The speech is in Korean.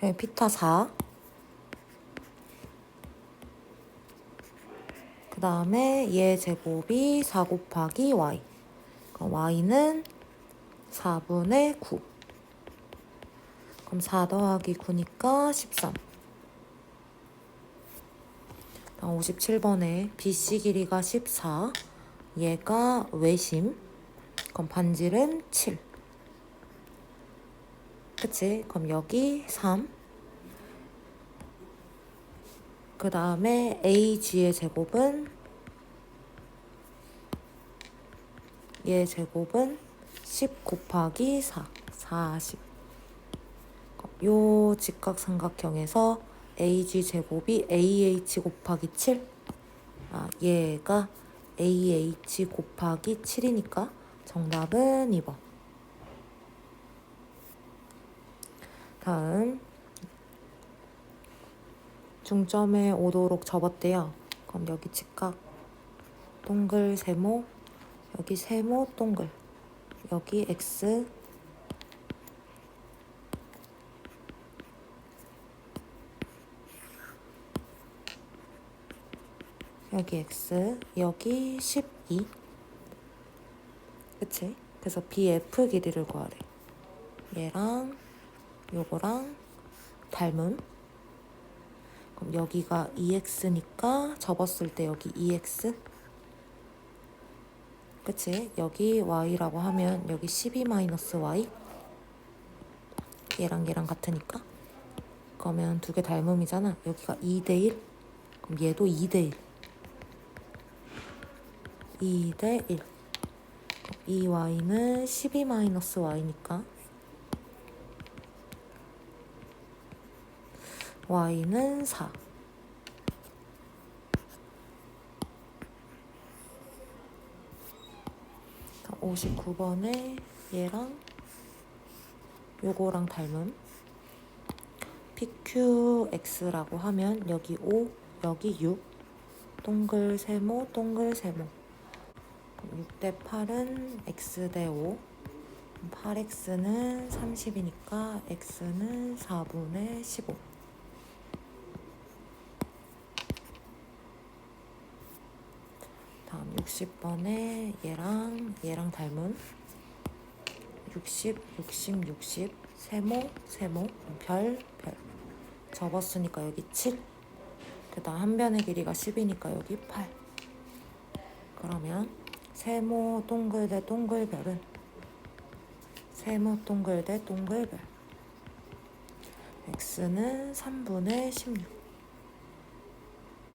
여기 피타 4. 그 다음에 얘 제곱이 4 곱하기 y. y는 4분의 9. 그럼 4 더하기 9니까 13. 다음 57번에 BC 길이가 14. 얘가 외심. 그럼 반지름 7. 그치? 그럼 여기 3. 그 다음에 AG의 제곱은 얘 제곱은 10 곱하기 4. 40. 요 직각삼각형에서 AG 제곱이 AH 곱하기 7. 아, 얘가 AH 곱하기 7이니까 정답은 2번. 다음 중점에 오도록 접었대요. 그럼 여기 직각 동글 세모 여기 세모 동글 여기 X 여기 X 여기 12 그치? 그래서 BF 길이를 구하래 얘랑 요거랑 닮음. 그럼 여기가 2x니까 접었을 때 여기 2x 그치? 여기 y라고 하면 여기 12-y 얘랑 얘랑 같으니까. 그러면 두 개 닮음이잖아. 여기가 2대1 그럼 얘도 2대1 2대1 이 y는 12-y니까 y는 4. 자, 59번에 얘랑 요거랑 닮은 PQX라고 하면 여기 5, 여기 6 동글 세모, 동글 세모. 6 대 8은 X 대 5 8X는 30이니까 X는 4분의 15 다음 60번에 얘랑 얘랑 닮은 60, 60, 60 세모, 세모 별, 별. 접었으니까 여기 7 그다음 한 변의 길이가 10이니까 여기 8 그러면 세모 동글 대 동글별은? 세모 동글 대 동글별. X는 3분의 16